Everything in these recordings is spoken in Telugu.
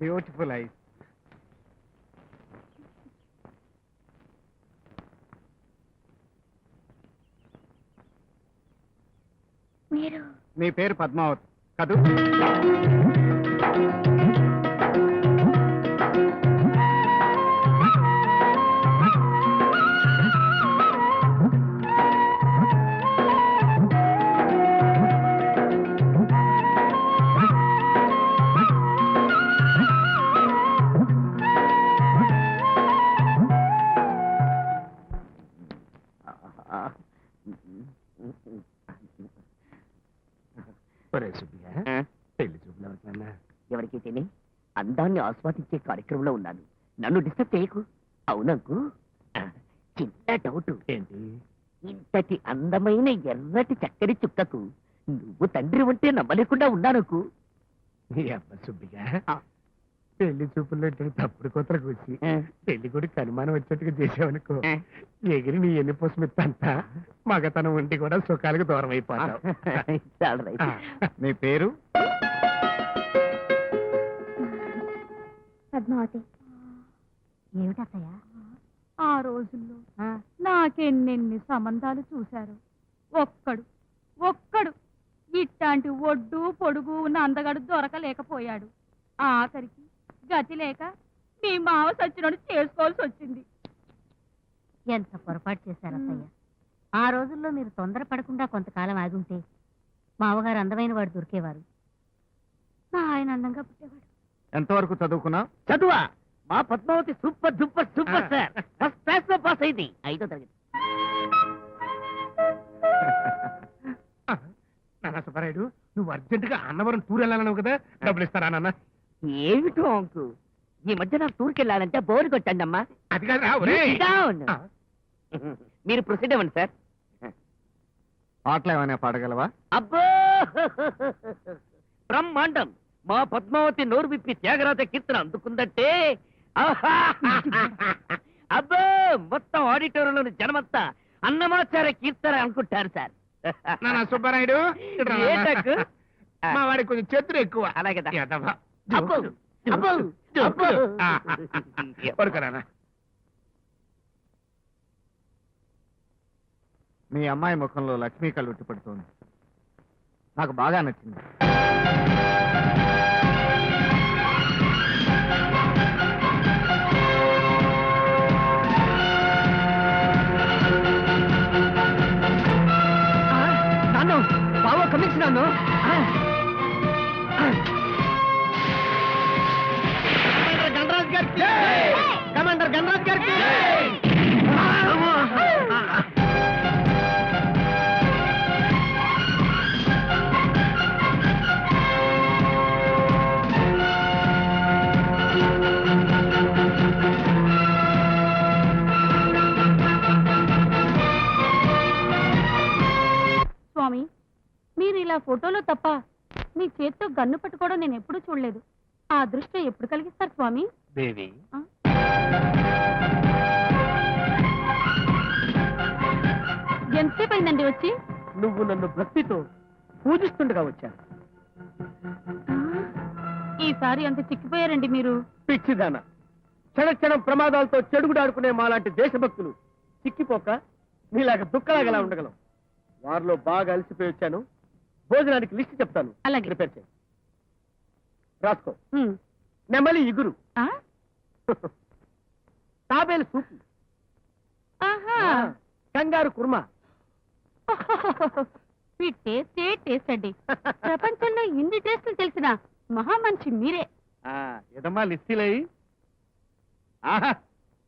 బ్యూటిఫుల్ ఐస్ మీరు నీ పేరు పద్మావతి. కదూ? అందాన్ని ఆస్వాదించే కార్యక్రమంలో ఉన్నాను. నన్ను డిస్టర్బ్ చేయకు. అవునంకు చిన్న డౌట్. ఏంటి? ఇంతటి అందమైన ఎర్రటి చక్కని చుక్కకు నువ్వు తండ్రి ఉంటే నమ్మలేకుండా ఉన్నానకు. పెళ్ళి చూపుల్లో తప్పుడు కొత్తలు కూర్చి పెళ్ళి కూడా అనుమానం వచ్చేట్టుగా చేసావనుకో ఎగిరి నీ ఎన్ని పోసమిత్తంతా మగతనం ఉండి కూడా సుఖాలకు దూరం అయిపోతావు. నీ పేరు? పద్మావతి. ఏమిటత్తయ్య? ఆ రోజుల్లో నాకెన్నెన్ని సంబంధాలు చూశారు. ఒక్కడు ఒక్కడు ఇట్లాంటి ఒడ్డు పొడుగు ఉన్న అందగాడు దొరకలేకపోయాడు. ఆఖరికి గతి లేక మీ మావ సచ్చినోడు చేసుకోవాల్సి వచ్చింది. ఎంత పొరపాటు చేశారు అత్తయ్య ఆ రోజుల్లో మీరు తొందరపడకుండా కొంతకాలం ఆగుంటే మావగారు అందమైన వాడు దొరికేవారు. నా ఆయన అందంగా పుట్టేవాడు. ఎంతవరకు చదువుకున్నావు? చదువా? మా Padmavathi super super super. Sir. First క్లాస్లో పాస్ అయింది. ఐదో తరగతి. నాన్న సుబ్బారాయుడు నువ్వు అర్జెంట్గా అన్నవరం టూర్ వెళ్ళాలన్నావు కదా? డబ్బులు ఇస్తారా నాన్న? ఏమిటో అంకు? ఈ మధ్య నాకు టూర్కి వెళ్ళాలంటే బోరు కొట్టండి అమ్మా. అది కాదురా ఒరేయ్. ఆ, మీరు ప్రొసీడ్ అవ్వండి సార్. పాటలు ఏమైనా పాడగలవా? అబ్బో! బ్రహ్మాండం. మా పద్మావతి నోరు విప్పి త్యాగరాజ కీర్తన అందుకుందంటే! అబ్బో! మొత్తం ఆడిటోరియంలోని జనమంతా అన్నమాచార్య కీర్తన అనుకుంటారు సార్. సుబ్బారాయుడు? మా వాడికి కొంచెం చేతులు ఎక్కువ. అలాగే. మీ అమ్మాయి ముఖంలో లక్ష్మీ కళ్ళు ఉట్టిపడుతోంది. నాకు బాగా నచ్చింది. నాన్న గణరాజ్ గారికి. కమాండర్ గణరాజ్ గారికి. స్వామి మీరు ఇలా ఫోటోలో తప్ప మీ చేత్తో గన్ను పట్టుకోవడం నేను ఎప్పుడూ చూడలేదు. ఆ అదృష్టం ఎప్పుడు కలిగిస్తారు స్వామి? దేవి ఆ? ఎంతసేపు అయిందండి వచ్చి? నువ్వు నన్ను భక్తితో పూజిస్తుండగా వచ్చాను ఈసారి అంత చిక్కిపోయారండి మీరు. పిచ్చిదాన. క్షణ క్షణం ప్రమాదాలతో చెడుగుడాడుకునే మాలాంటి దేశభక్తులు చిక్కిపోక నీలాగా దుఃఖలాగలా ఉండగలం. వారిలో బాగా అలసిపోయి వచ్చాను. భోజనానికి లిస్ట్ చెప్తాను. అలాగే. ప్రిపేర్ చేయి. రాసుకో. నెమలి ఇగురు. ఆ? తాబేలు సూపు. ఆహా. కంగారు కుర్మా. మీ టేస్టే టేస్ట్ అండి. ప్రపంచంలో ఇన్ని టేస్టులు తెలిసిన మహామనిషి మీరే. ఎదమ్మా లిస్టీలయ్యి ఆహా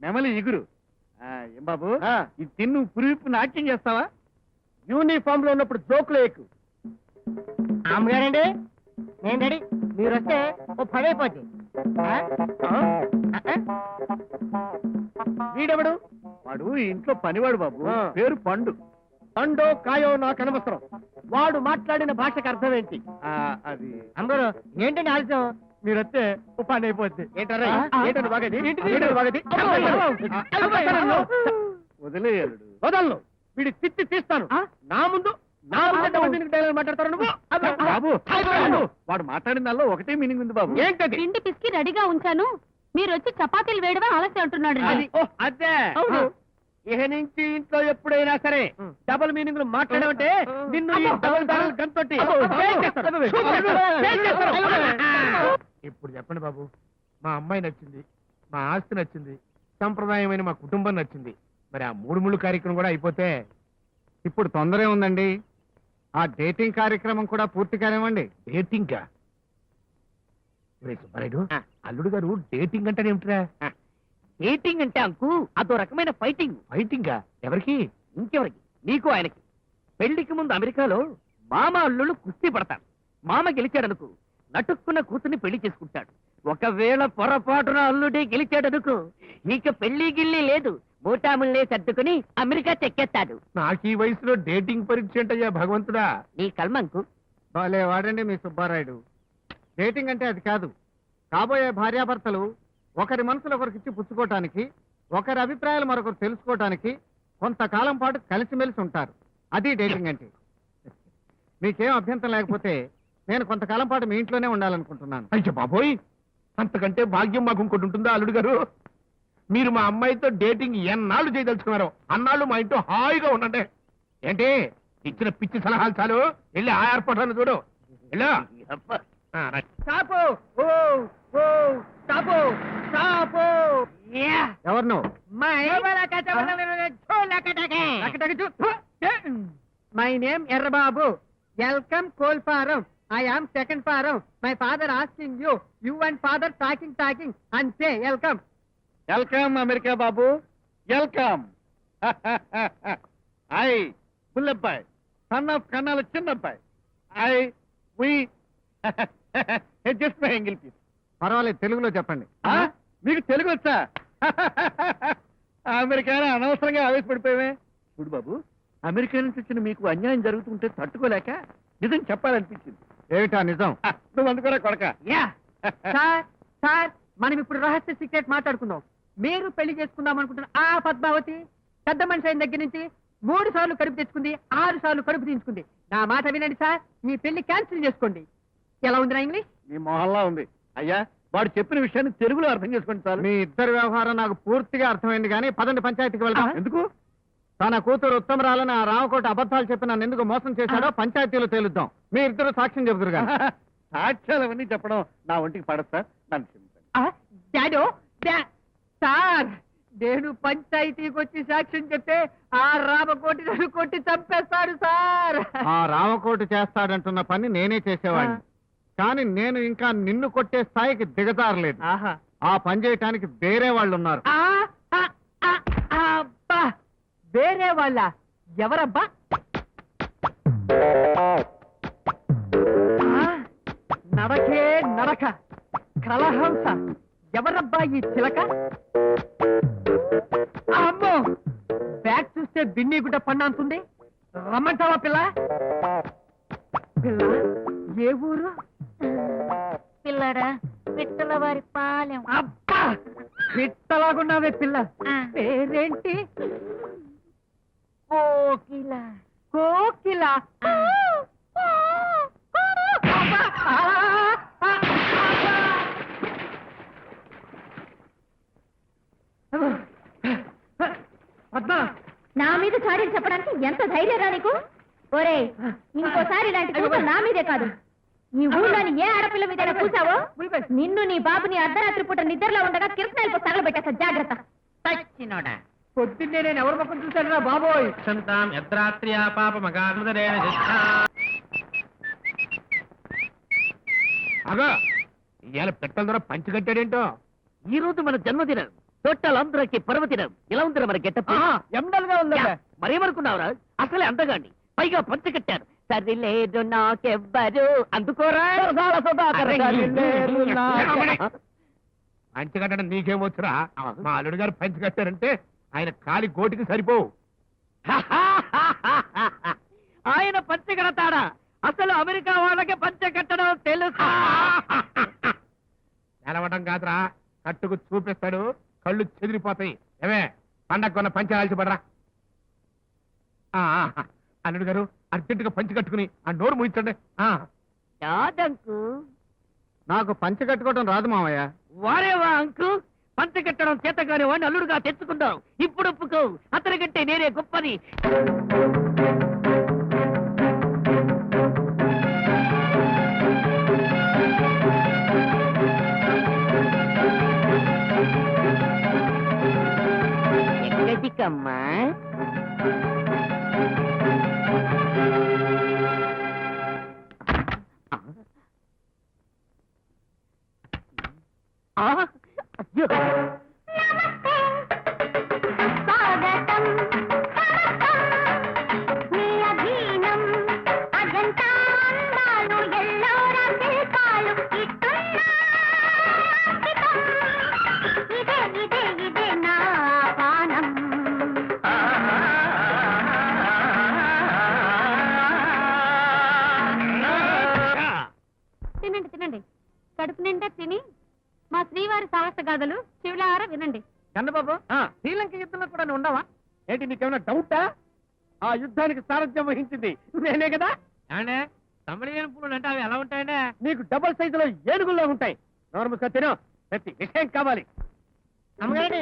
నెమలి ఇగురు. ఆ, ఏం బాబు? ఆ. ఇది తిన్ను పురివిప్పు నాట్యం చేస్తావా? యూనిఫామ్లో ఉన్నప్పుడు జోకులు అమ్మగారండి నేను రెడీ. మీరు వస్తే ఓ పని అయిపోద్ది ఆ? ఆ? ఆ? వీడెవడు? వాడు ఈ ఇంట్లో పనివాడు బాబు. ఆ. పేరు పండు. పండో కాయో నాకు అనవసరం వాడు మాట్లాడిన భాషకు అర్థం ఏంటి? ఆ, అది. అందరూ ఏంటండి ఆలస్యం? మీరు వస్తే ఓ పని అయిపోద్ది. ఏంటారా బాగది? బాగది? వదిలేయలుడు. వదలను. వీడి తిత్తి తీస్తాను. నా ముందు నా ముందే డైలాగ్ మాట్లాడతారు నువ్వు. బాబు వాడు ఒకటే మీనింగ్ ఉంది బాబు. ఏంటది? పిండి పిసికి రెడీగా ఉంచాను. మీరు వచ్చి చపాతీలు వేయడమే ఆలస్యం అంటున్నాడు అది అవును. నుంచి ఇంట్లో ఎప్పుడైనా సరే డబుల్ మీనింగ్ మాట్లాడమంటే నిన్ను డబుల్ బ్యారల్. ఇప్పుడు చెప్పండి బాబు. మా అమ్మాయి నచ్చింది మా ఆస్తి నచ్చింది సంప్రదాయమైన మా కుటుంబం నచ్చింది. మరి ఆ మూడు ముళ్ళు కార్యక్రమం కూడా అయిపోతే ఇప్పుడు తొందరే ఉందండి. ఆ డేటింగ్ కార్యక్రమం కూడా పూర్తి కానివ్వండి డేటింగ్ సుబ్బారాయుడు. అల్లుడు గారు డేటింగ్ అంటే ఏమిట్రా? డేటింగ్ అంటే అంకు అదో రకమైన ఫైటింగ్. ఫైటింగ్? ఎవరికి? ఇంకెవరికి? నీకు ఆయనకి. పెళ్ళికి ముందు అమెరికాలో మామ అల్లుళ్ళు కుస్తీ పడతారు. మామ గెలిచాడనుకో నటుక్కున్న కూతుర్ని పెళ్ళి చేసుకుంటాడు. ఒకవేళ పొరపాటున అల్లుడే గెలిచాడనుకో ఇక పెళ్ళి గిల్లి లేదు. మూటాముల్లే సర్దుకుని అమెరికా చెక్కేస్తాడు. నాకు ఈ వయసులో డేటింగ్ పరీక్ష ఏంటయ్యా భగవంతుడా. నీ కల్మంకు. భలే వాడండి మీ సుబ్బారాయుడు. డేటింగ్ అంటే అది కాదు. కాబోయే భార్యాభర్తలు ఒకరి మనసులు ఒకరికిచ్చి పుచ్చుకోవటానికి ఒకరి అభిప్రాయాలు మరొకరు తెలుసుకోవటానికి కొంతకాలం పాటు కలిసిమెలిసి ఉంటారు. అది డేటింగ్ అంటే. మీకేం అభ్యంతరం లేకపోతే నేను కొంతకాలం పాటు మీ ఇంట్లోనే ఉండాలనుకుంటున్నాను. అయ్యో బాబోయ్! అంతకంటే భాగ్యం మాకు ఇంకోటి ఉంటుందా అల్లుడు గారు? మీరు మా అమ్మాయితో డేటింగ్ ఎన్నాళ్ళు చేయదలుచుకున్నారు అన్నాళ్ళు మా ఇంట్లో హాయిగా ఉండండి. ఏంటి? ఇచ్చిన పిచ్చి సలహాలు చాలు. వెళ్ళి ఆ ఏర్పాట్లను చూడు. వెళ్ళు. ఆ, రైట్. స్టాపు ఓ ఓ స్టాపు స్టాపు ఎవరు నువ్వు my name Errababu. Welcome coal form I am second form my father asking you you and father talking talking అంతే welcome welcome America Babu. Welcome I Bullabbai. Son of Kannala Chinnabbai. I we. Just my ఎంగిల్ పీస్ పర్వాలేదు తెలుగులో చెప్పండి. మీకు తెలుగు వచ్చా? అమెరికాలో అనవసరంగా ఆవేశపడిపోయావే. చూడు బాబు అమెరికా నుంచి వచ్చిన మీకు అన్యాయం జరుగుతుంటే తట్టుకోలేక నిజం చెప్పాలనిపించింది. ఏమిటా నిజం? నువ్వు అందుకోరా కొడక. సార్ సార్ మనం ఇప్పుడు రహస్య సీక్రెట్ మాట్లాడుకుందాం. మీరు పెళ్ళి చేసుకుందాం అనుకుంటున్న ఆ పద్మావతి పెద్ద మనిషి అయిన దగ్గర నుంచి మూడు సార్లు కడుపు తెచ్చుకుంది ఆరు సార్లు కడుపు తీయించుకుంది. నా మాట వినండి సార్ ఈ పెళ్ళి క్యాన్సిల్ చేసుకోండి. ఎలా ఉంది నా ఇంగ్లీష్? మీ మొహల్లా ఉంది. అయ్యా వాడు చెప్పిన విషయాన్ని తెలుగులో అర్థం చేసుకోండి చాలు మీ ఇద్దరి వ్యవహారం నాకు పూర్తిగా అర్థమైంది కానీ పదండి పంచాయతీకి వెళ్దాం. ఎందుకు? తన కూతురు ఉత్తమరాలని ఆ రామకోట అబద్ధాలు చెప్పి నన్ను ఎందుకు మోసం చేశాడో పంచాయతీలో తేలుద్దాం. మీ ఇద్దరు సాక్ష్యం చెబుతురు సాక్ష్యాలు అవన్నీ చెప్పడం నా ఒంటికి పడదు సార్. నన్ను క్షమించండి. డాడో డా- సార్ నేను పంచాయతీకి వచ్చి సాక్ష్యం చెప్తే ఆ రామకోటి నన్ను కొట్టి చంపేస్తాడు సార్. ఆ రామకోటి చేస్తాడంటున్న పని నేనే చేసేవాడిని. కానీ నేను ఇంకా నిన్ను కొట్టే స్థాయికి దిగజారలేదు. ఆహా. ఆ పని చేయటానికి వేరే వాళ్ళు ఉన్నారు ఆ, ఆ, ఆ, ఆ, అబ్బా. వేరే వాళ్ళ ఎవరబ్బా? ఆ, నడకే నడక కలహంస ఎవరబ్బా ఈ చిలక? అమ్మో! బ్యాగ్ చూస్తే బిన్ని గుడ్డ పన్నంతుంది రమ్మంటావా పిల్ల? పిల్ల ఏ ఊరు? పిల్లడా పిట్టల వారి పాలెం. అబ్బా! పిట్టలాగున్నావే పిల్ల. ఆ. పేరేంటి? కోకిల. కోకిల? అబ్బా! ఆ! ఆ! అబ్బా! పద్మ. నా మీద చాడీలు చెప్పడానికి ఎంత ధైర్యరా నీకు? ఒరే ఇంకోసారి ఇలాంటి కూతురు నా మీదే కాదు. ఈ ఊళ్ళోని ఏ ఆడపిల్ల మీద కూసావో నిన్ను నీ బాబుని అర్ధరాత్రి పూట నిద్రలో ఉండగా కిరసనాయలకు తగలబెట్టేస్తా జాగ్రత్త. పొద్దున్నే నేను ఎవరి ముఖం చూశాను రా బాబోయ్ అగా ఇవాళ పెట్టల ద్వారా పంచి కట్టాడేంటో? ఈ రోజు మన జన్మదినం. తొట్టాలందరికి పర్వదినం. ఎలా ఉందిరా మన గెట్టప్ ఎండల్గా ఉందా మరేమనుకున్నావురా అసలే అందగాండి పైగా పంచ కట్టారు. సరి లేదు నాకెవ్వరు. అందుకోరా పంచి కట్టడం నీకేమొచ్చురా మా అల్లుడు గారు పంచి కట్టారంటే ఆయన కాలి గోటికి సరిపోవు. ఆయన పంచ కడతాడా? అసలు అమెరికా వాళ్ళకి పంచ కట్టడం తెలుసు? నిలవడం కాదురా. కట్టుకు చూపిస్తాడు. కళ్ళు చెదిరిపోతాయి. ఏమే పండగ కొన్న పంచ ఆల్చిపడరా అల్లుడు గారు అర్జెంట్గా పంచి కట్టుకుని ఆ నోరు ముయించండి. ఆ, యాదంకు నాకు పంచె కట్టుకోవడం రాదు మావయ్య. వారేవా అంకు. పంచ కట్టడం చేతగానే వాడిని అల్లుడుగా తెచ్చుకుందాం. ఇప్పుడు ఒప్పుకో. అతని కంటే నేనే గొప్పని. ఎక్కడికమ్మా ఆ, అయ్యో. కన్నబాబు శ్రీలంక యుద్ధంలో కూడా నువ్వు ఉన్నావా ఏంటి నీకేమైనా డౌటా? ఆ యుద్ధానికి సారథ్యం వహించింది నేనే కదా? తమిళ పూలు అంటే అవి ఎలా ఉంటాయంటే నీకు డబుల్ సైజులో ఏనుగుల్లో ఉంటాయి. నోర్మస్గా తిను. ప్రతి విషయం కావాలి. అమ్మగారండి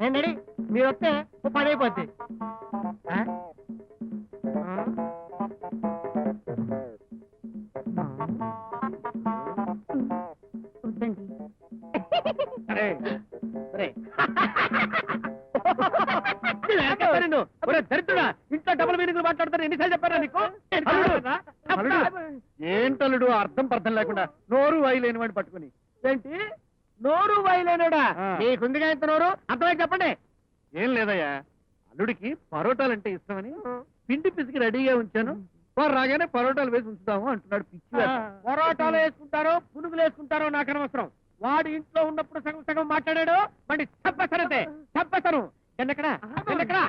నేను రెడీ. మీరు వస్తే పని అయిపోద్ది. పట్టుకుని. ఏంటి నోరు వైలేనుడా నీకుందిగా ఇంత నోరు? అంతవరకు చెప్పండి. ఏం లేదయ్యా. అల్లుడికి పరోటాలంటే ఇష్టమని పిండి పిసికి రెడీగా ఉంచాను. వారు రాగానే పరోటాలు వేసి ఉంచుతాము అంటున్నాడు పిచ్చి పరోటాలు వేసుకుంటారో పునుగులు వేసుకుంటారో నాకు అనవసరం. వాడు ఇంట్లో ఉన్నప్పుడు సగం సగం మాట్లాడాడు. మళ్ళీ తప్పసరతే తప్పసరు ఎన్నక్కడ? ఎన్నకడా